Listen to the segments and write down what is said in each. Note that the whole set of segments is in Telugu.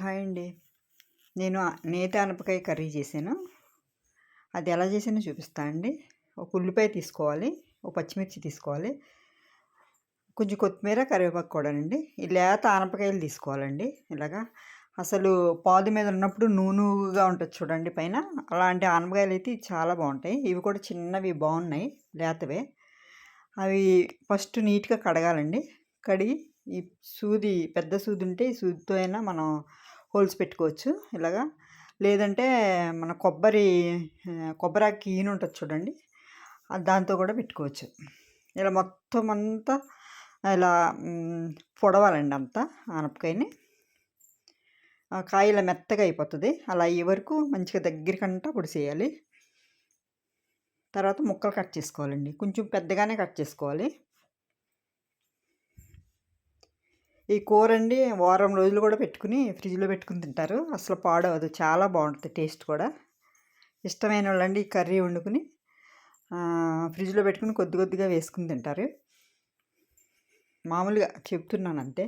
హాయ్ అండి. నేను నేత ఆనపకాయ కర్రీ చేశాను. అది ఎలా చేసానో చూపిస్తా అండి. ఒక ఉల్లిపాయ తీసుకోవాలి ఒక పచ్చిమిర్చి తీసుకోవాలి కొంచెం కొత్తిమీర కరివేపాకు కూడా అండి ఈ లేత ఆనపకాయలు తీసుకోవాలండి ఇలాగా. అసలు పాదు మీద ఉన్నప్పుడు నూనెగా ఉంటుంది చూడండి పైన. అలాంటి ఆనపకాయలు అయితే చాలా బాగుంటాయి. ఇవి కూడా చిన్నవి బాగున్నాయి లేతవే. అవి ఫస్ట్ నీట్గా కడగాలండి. కడిగి ఈ సూది పెద్ద సూది ఉంటే ఈ సూదితో అయినా మనం హోల్స్ పెట్టుకోవచ్చు ఇలాగా. లేదంటే మన కొబ్బరి కొబ్బరాకి ఈయన ఉంటుంది చూడండి. దాంతో కూడా పెట్టుకోవచ్చు. ఇలా మొత్తం అంతా ఇలా పొడవాలండి అంతా ఆనపకాయని. కాయ ఇలా మెత్తగా అయిపోతుంది. అలా అయ్యే వరకు మంచిగా దగ్గరికంటా పొడిసేయాలి. తర్వాత ముక్కలు కట్ చేసుకోవాలండి. కొంచెం పెద్దగానే కట్ చేసుకోవాలి. ఈ కూర అండి వారం రోజులు కూడా పెట్టుకుని ఫ్రిడ్జ్లో పెట్టుకుని తింటారు. అసలు పాడవదు. చాలా బాగుంటుంది టేస్ట్ కూడా. ఇష్టమైన వాళ్ళండి ఈ కర్రీ వండుకుని. ఫ్రిడ్జ్లో పెట్టుకుని కొద్ది కొద్దిగా వేసుకుని తింటారు. మామూలుగా చెప్తున్నాను అంతే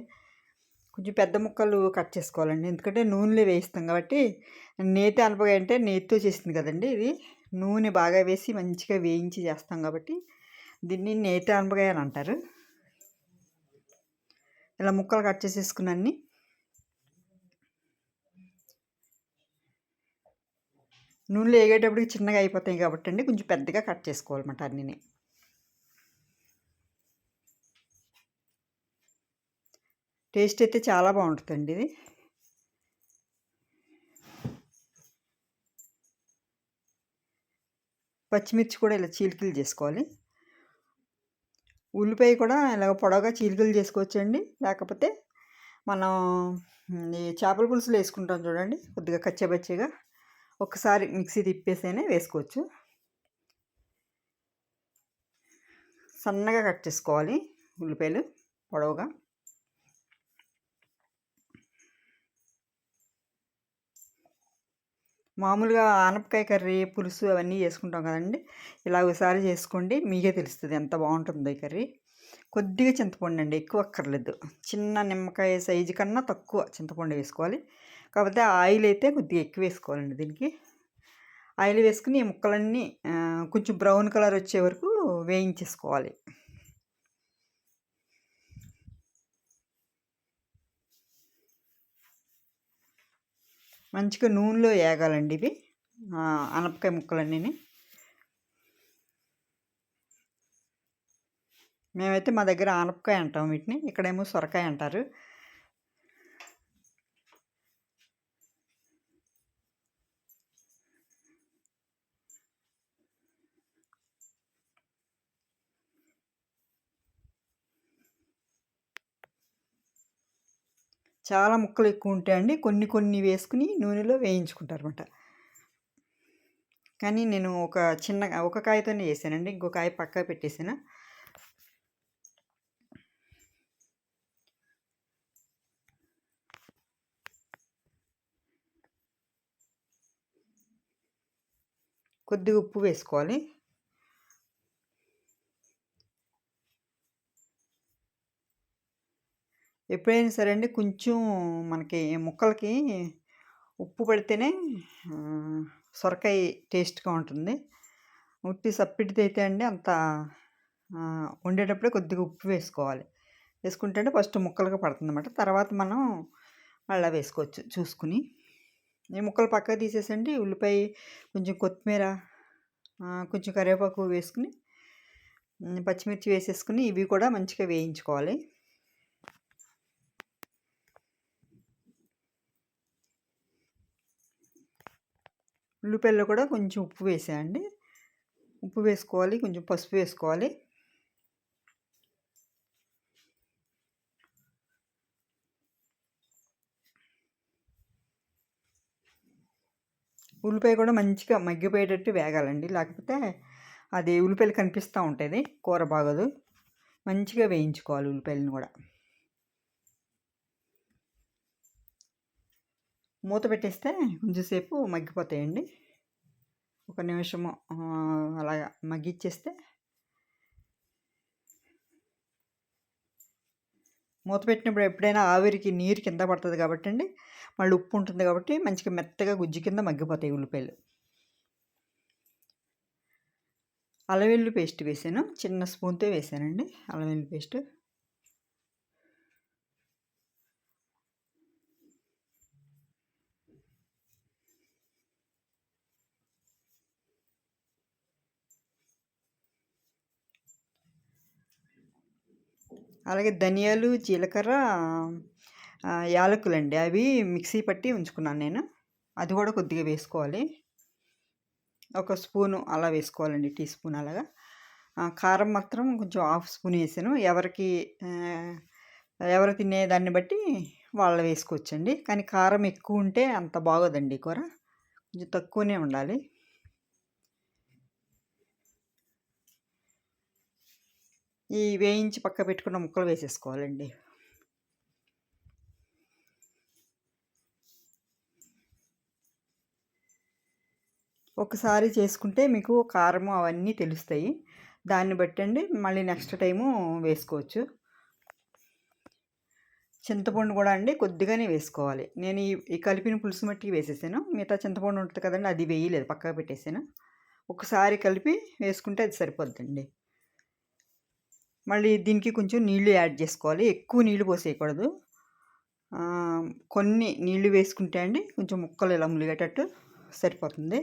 కొంచెం పెద్ద ముక్కలు కట్ చేసుకోవాలండి. ఎందుకంటే నూనెలో వేయిస్తాం కాబట్టి నేతి అనపగా అంటే నేతితో చేసింది కదండి ఇది. నూనె బాగా వేసి మంచిగా వేయించి చేస్తాం కాబట్టి దీన్ని నేతి అనపకాయ అని అంటారు. ఇలా ముక్కలు కట్ చేసేసుకున్నాన్ని నూనెలో వేగేటప్పుడు చిన్నగా అయిపోతాయి కాబట్టి అండి కొంచెం పెద్దగా కట్ చేసుకోవాలన్నమాట అన్నీ టేస్ట్ అయితే చాలా బాగుంటుందండి ఇది. పచ్చిమిర్చి కూడా ఇలా చీలికలు చేసుకోవాలి. ఉల్లిపాయ కూడా ఇలాగ పొడవుగా చీలికలు చేసుకోవచ్చండి. లేకపోతే మనం ఈ చేపల పులుసులు వేసుకుంటాం చూడండి. కొద్దిగా కచ్చబచ్చగా ఒకసారి మిక్సీ తిప్పేసేనే వేసుకోవచ్చు. సన్నగా కట్ చేసుకోవాలి ఉల్లిపాయలు పొడవుగా. మామూలుగా ఆనపకాయ కర్రీ పులుసు అవన్నీ చేసుకుంటాం కదండి. ఇలా ఒకసారి చేసుకోండి మీకే తెలుస్తుంది ఎంత బాగుంటుందో ఈ కర్రీ. కొద్దిగా చింతపండు అండి ఎక్కువ అక్కర్లేదు. చిన్న నిమ్మకాయ సైజు కన్నా తక్కువ చింతపండు వేసుకోవాలి. కాకపోతే ఆయిల్ అయితే కొద్దిగా ఎక్కువ వేసుకోవాలండి దీనికి. ఆయిల్ వేసుకుని ఈ ముక్కలన్నీ కొంచెం బ్రౌన్ కలర్ వచ్చే వరకు వేయించేసుకోవాలి. మంచిగా నూనెలో వేగాలండి ఇవి. అనపకాయ ముక్కలన్నీ మేమైతే మా దగ్గర ఆనపకాయ అంటాం వీటిని. ఇక్కడేమో సొరకాయ అంటారు. చాలా ముక్కలు ఎక్కువ ఉంటాయండి. కొన్ని కొన్ని వేసుకుని నూనెలో వేయించుకుంటారు అనమాట కానీ నేను ఒక చిన్న ఒక కాయతోనే వేసానండి ఇంకో కాయ పక్క పెట్టేసాను కొద్దిగా ఉప్పు వేసుకోవాలి. ఎప్పుడైనా సరే అండి కొంచెం మనకి ముక్కలకి ఉప్పు పడితేనే సొరకాయ టేస్ట్గా ఉంటుంది. ఉట్టి సప్పిటిది అయితే అండి అంత వండేటప్పుడే కొద్దిగా ఉప్పు వేసుకోవాలి. వేసుకుంటే ఫస్ట్ ముక్కలుగా పడుతుంది అన్నమాట తర్వాత మనం అలా వేసుకోవచ్చు చూసుకుని. ఈ ముక్కలు పక్కకు తీసేసండి ఉల్లిపాయ కొంచెం కొత్తిమీర కొంచెం కరివేపాకు వేసుకుని పచ్చిమిర్చి వేసేసుకుని ఇవి కూడా మంచిగా వేయించుకోవాలి. ఉల్లిపాయలు కూడా కొంచెం ఉప్పు వేసేయండి. ఉప్పు వేసుకోవాలి కొంచెం పసుపు వేసుకోవాలి. ఉల్లిపాయ కూడా మంచిగా మగ్గిపోయేటట్టు వేగాలండి. లేకపోతే అది ఉల్లిపాయలు కనిపిస్తూ ఉంటుంది కూర బాగోదు. మంచిగా వేయించుకోవాలి ఉల్లిపాయలను కూడా. మూత పెట్టేస్తే కొంచెంసేపు మగ్గిపోతాయండి. ఒక నిమిషము అలాగా మగ్గిచ్చేస్తే మూత పెట్టినప్పుడు ఎప్పుడైనా ఆవిరికి నీరు కింద పడుతుంది కాబట్టి అండి మళ్ళీ ఉప్పు ఉంటుంది కాబట్టి మంచిగా మెత్తగా గుజ్జు కింద మగ్గిపోతాయి ఉల్లిపాయలు. అలవెల్లు పేస్ట్ వేసాను. చిన్న స్పూన్తో వేసానండి అలవెల్లు పేస్ట్. అలాగే ధనియాలు జీలకర్ర యాలకులండి. అవి మిక్సీ పట్టి ఉంచుకున్నాను నేను. అది కూడా కొద్దిగా వేసుకోవాలి. ఒక స్పూను అలా వేసుకోవాలండి టీ స్పూన్ అలాగా. కారం మాత్రం కొంచెం హాఫ్ స్పూన్ వేసాను. ఎవరికి ఎవరు తినే దాన్ని బట్టి వాళ్ళు వేసుకోవచ్చండి. కానీ కారం ఎక్కువ ఉంటే అంత బాగోదండి కూర. కొంచెం తక్కువనే ఉండాలి. ఈ వేయించి పక్క పెట్టుకున్న ముక్కలు వేసేసుకోవాలండి. ఒకసారి చేసుకుంటే మీకు కారం అవన్నీ తెలుస్తాయి. దాన్ని బట్టండి మళ్ళీ నెక్స్ట్ టైము వేసుకోవచ్చు. చింతపండు కూడా అండి కొద్దిగానే వేసుకోవాలి. నేను ఈ కలిపిన పులుసు మట్టికి వేసేసాను. మిగతా చింతపండు ఉంటుంది కదండి అది వేయలేదు పక్కకు పెట్టేసాను. ఒకసారి కలిపి వేసుకుంటే అది సరిపోద్దండి. మళ్ళీ దీనికి కొంచెం నీళ్ళు యాడ్ చేసుకోవాలి. ఎక్కువ నీళ్ళు పోసేయకూడదు. కొన్ని నీళ్ళు వేసుకుంటే అండి కొంచెం ముక్కలు ఇలా ములిగేటట్టు సరిపోతుంది.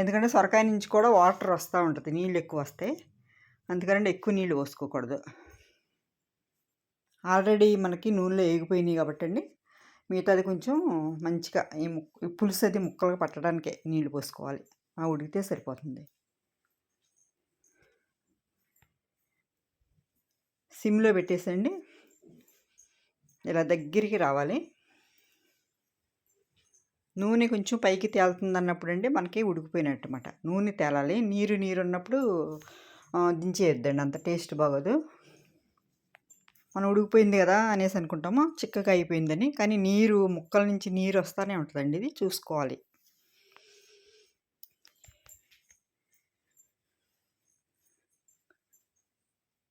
ఎందుకంటే సొరకాయ నుంచి కూడా వాటర్ వస్తూ ఉంటుంది నీళ్ళు ఎక్కువ వస్తాయి. అందుకని ఎక్కువ నీళ్ళు పోసుకోకూడదు. ఆల్రెడీ మనకి నూనెలో ఏగిపోయినాయి కాబట్టి అండి మిగతాది కొంచెం మంచిగా ఈ ముక్క పులుసు అది ముక్కలుగా పట్టడానికే నీళ్ళు పోసుకోవాలి. ఆ ఉడికితే సరిపోతుంది. సిమ్లో పెట్టేసండి. ఇలా దగ్గరికి రావాలి. నూనె కొంచెం పైకి తేలుతుంది అన్నప్పుడు అండి మనకి ఉడికిపోయినట్టు నూనె తేలాలి. నీరు నీరు ఉన్నప్పుడు దించేయద్దండి. అంత టేస్ట్ బాగోదు. మనం ఉడికిపోయింది కదా అనేసి అనుకుంటాము. చిక్కగా అయిపోయిందని. కానీ నీరు ముక్కల నుంచి నీరు వస్తూనే ఉంటుందండి ఇది. చూసుకోవాలి.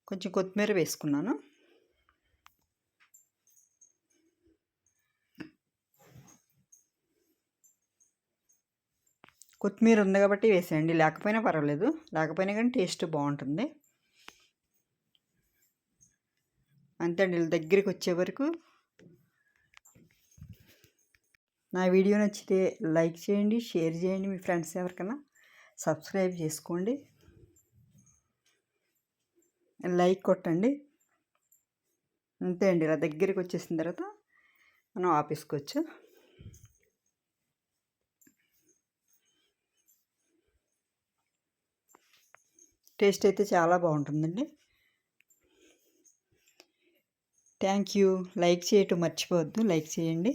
కొంచెం కొత్తిమీర వేసుకున్నాను. కొత్తిమీర ఉంది కాబట్టి వేసేయండి. లేకపోయినా పర్వాలేదు. లేకపోయినా కానీ టేస్ట్ బాగుంటుంది. అంతే అండి. దగ్గరికి వచ్చే వరకు నా వీడియో నచ్చితే లైక్ చేయండి షేర్ చేయండి. మీ ఫ్రెండ్స్ ఎవరికైనా సబ్స్క్రైబ్ చేసుకోండి. లైక్ కొట్టండి. అంతే అండి. ఇలా దగ్గరికి వచ్చేసిన తర్వాత మనం ఆపేసుకోవచ్చు. టేస్ట్ అయితే చాలా బాగుంటుందండి. Thank you. లైక్ చేయటం మర్చిపోవద్దు. లైక్ చేయండి.